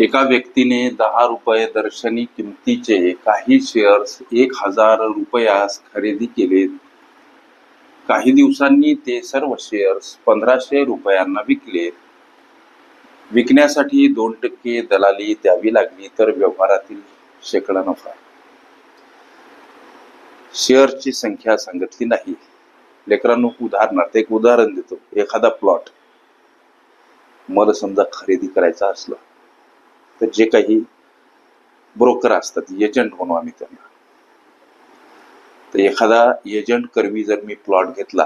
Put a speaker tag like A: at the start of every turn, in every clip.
A: एका व्यक्तीने दहा रुपये दर्शनी किमतीचे काही शेअर्स एक हजार रुपयास खरेदी केले काही दिवसांनी ते सर्व शेअर्स पंधराशे रुपयांना विकले विकण्यासाठी दोन टक्के दलाली द्यावी लागली तर व्यवहारातील शेकडा नफा. शेअर्सची संख्या सांगितली नाही. लेकरांनो उदाहरणार्थ एक उदाहरण देतो. एखादा प्लॉट मला समजा खरेदी करायचा असला. तर जे काही ब्रोकर असतात एजंट म्हणू आम्ही त्यांना. तर एखादा एजंट कर्मी जर मी प्लॉट घेतला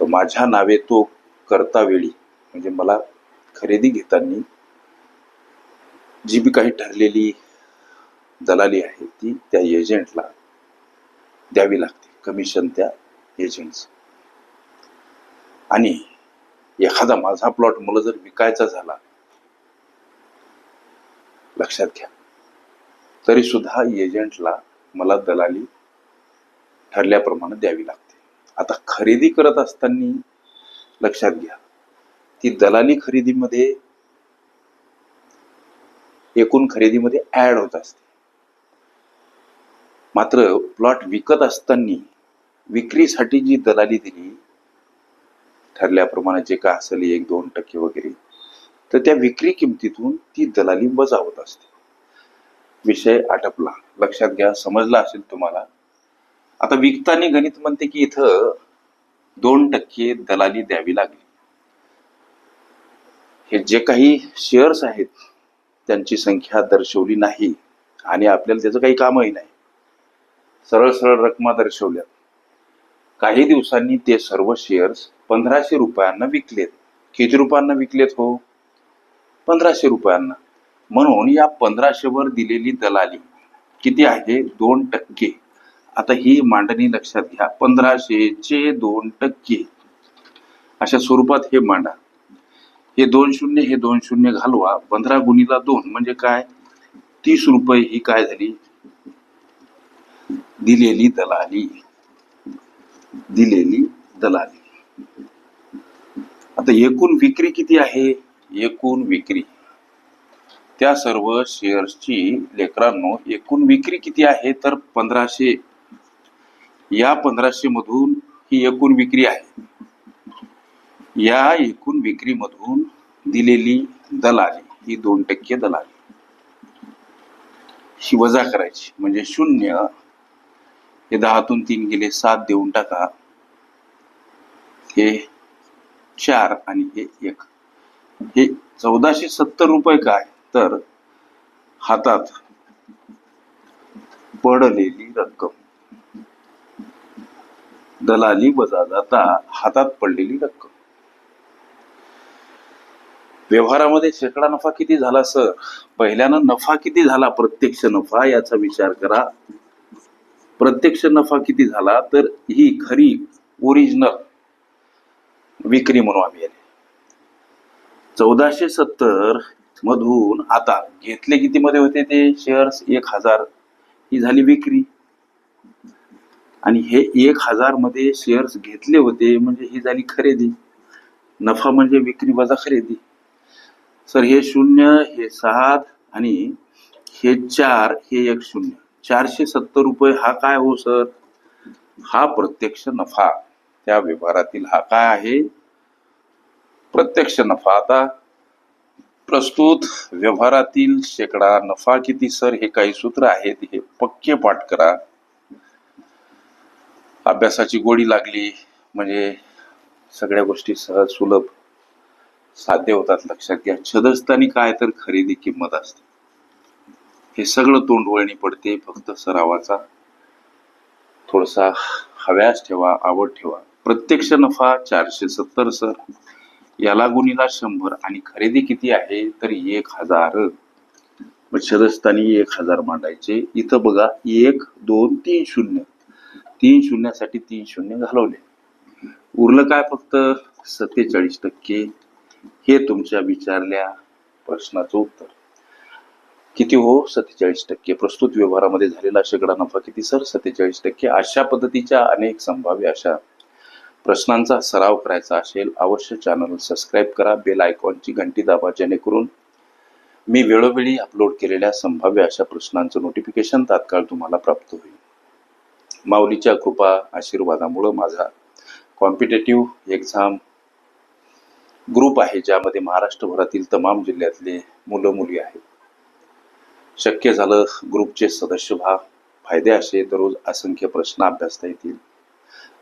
A: तर माझ्या नावे तो करता वेळी म्हणजे मला खरेदी घेताना जी बी काही ठरलेली दलाली आहे ती त्या एजंटला द्यावी लागते. कमिशन त्या एजंट आणि एखादा माझा प्लॉट मला जर विकायचा झाला लक्षात घ्या. तरी सुद्धा एजंटला मला दलाली ठरल्याप्रमाणे द्यावी लागते. आता खरेदी करत असताना लक्षात घ्या ती दलाली खरेदीमध्ये एकूण खरेदीमध्ये ऍड होत असते. मात्र प्लॉट विकत असताना विक्रीसाठी जी दलाली दिली ठरल्याप्रमाणे जे का असेल एक दोन टक्के वगैरे तर त्या विक्री किमतीतून ती दलाली बजावत असते. विषय आटपला. लक्षात घ्या समजला असेल तुम्हाला. आता विकताना गणित म्हणते की इथं दोन टक्के दलाली द्यावी लागली. हे जे काही शेअर्स आहेत त्यांची संख्या दर्शवली नाही आणि आपल्याला त्याचं काही कामही नाही. सरळ सरळ रकमा दर्शवल्यात. काही दिवसांनी ते सर्व शेअर्स पंधराशे रुपयांना विकलेत. किती रुपयांना विकलेत हो? पंधराशे रुपयांना. म्हणून या पंधराशेवर दिलेली दलाली किती आहे? दोन टक्के. आता ही मांडणी लक्षात घ्या. पंधराशेचे दोन टक्के. अशा स्वरूपात हे मांडा. हे दोन शून्य हे दोन शून्य घालवा. पंधरा गुणीला दोन म्हणजे काय? तीस रुपये ही काय झाली? दिलेली दलाली. दिलेली दलाली. आता एकूण विक्री किती आहे? एकूण विक्री. त्या सर्व शेअर्सची लेकरांनो एकूण विक्री किती आहे? तर पंधराशे. या पंधराशे मधून ही एकूण विक्री आहे. या एकूण विक्रीमधून दिलेली दलाली ही दोन टक्के दलाली. ही वजा करायची म्हणजे शून्य. हे दहातून तीन गेले सात देऊन टाका. हे चार आणि हे एक. हे चौदाशे सत्तर रुपये काय? तर हातात पडलेली रक्कम. दलाली वजा जाता हातात पडलेली रक्कम. व्यवहारामध्ये शेकडा नफा किती झाला सर? पहिल्यानं नफा किती झाला? प्रत्यक्ष नफा याचा विचार करा. प्रत्यक्ष नफा किती झाला? तर ही खरी ओरिजिनल विक्री म्हणून आम्ही आली चौदाशे सत्तर मधून आता घेतले किती मध्ये होते ते? शेअर्स एक हजार. ही झाली विक्री. आणि हे एक हजारमध्ये शेअर्स घेतले होते म्हणजे ही झाली खरेदी. नफा म्हणजे विक्री वजा खरेदी. सर हे शून्य हे सात आणि हे चार हे एक शून्य. चारशे सत्तर रुपये हा काय हो सर? हा प्रत्यक्ष नफा. त्या व्यवहारातील हा काय आहे? प्रत्यक्ष नफा आता. प्रस्तुत व्यवहारातील शेकडा नफा किती सर? हे काही सूत्र आहेत. हे पक्के पाठ करा. अभ्यासाची गोडी लागली. म्हणजे सगळ्या गोष्टी सहज सुलभ साध्य होतात. लक्षात घ्या. छदस्थानी काय तर खरेदी किंमत असते. हे सगळं तोंड वळणी पडते. फक्त सरावाचा थोडासा हव्यास ठेवा आवड ठेवा. प्रत्यक्ष नफा चारशे सत्तर सर. याला गुणीला शंभर आणि खरेदी किती आहे तर एक हजार. मच्छरस्थानी एक हजार मांडायचे. इथं बघा एक दोन तीन शून्य. तीन शून्यासाठी तीन शून्य घालवले. उरलं काय फक्त? सत्तेचाळीस टक्के. हे तुमच्या विचारल्या प्रश्नाचं उत्तर. किती हो? सत्तेचाळीस टक्के. प्रस्तुत व्यवहारामध्ये झालेला शेकडा नफा किती सर? सत्तेचाळीस टक्के. अशा पद्धतीच्या अनेक संभाव्य अशा प्रश्नांचा सराव करायचा असेल अवश्य चॅनल सबस्क्राईब करा बेल आयकॉनची घंटी दाबा जेणेकरून मी वेळोवेळी अपलोड केलेल्या संभाव्य अशा प्रश्नांचं नोटिफिकेशन तात्काळ तुम्हाला प्राप्त होईल. माऊलीच्या कृपा आशीर्वादामुळं माझा कॉम्पिटेटिव्ह एक्झाम ग्रुप आहे ज्यामध्ये महाराष्ट्रभरातील तमाम जिल्ह्यातले मुलं मुली आहेत. शक्य झालं ग्रुपचे सदस्य व्हा. फायदे असे दररोज असंख्य प्रश्न अभ्यासता येतील.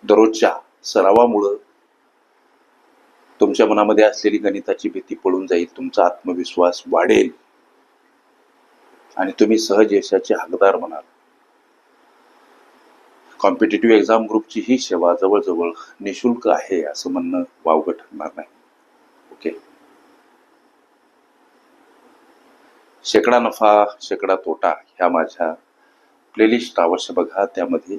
A: दररोजच्या सरावामुळं तुमच्या मनामध्ये असलेली गणिताची भीती पळून जाईल तुमचा आत्मविश्वास वाढेल. आणि तुम्ही सहज यशाचे हकदार बनाल कॉम्पिटेटिव्ह एक्झाम ग्रुपची ही सेवा जवळजवळ निशुल्क आहे असं म्हणणं वावगं ठरणार नाही. ओके शेकडा नफा शेकडा तोटा ह्या माझ्या प्लेलिस्ट अवश्य बघा. त्यामध्ये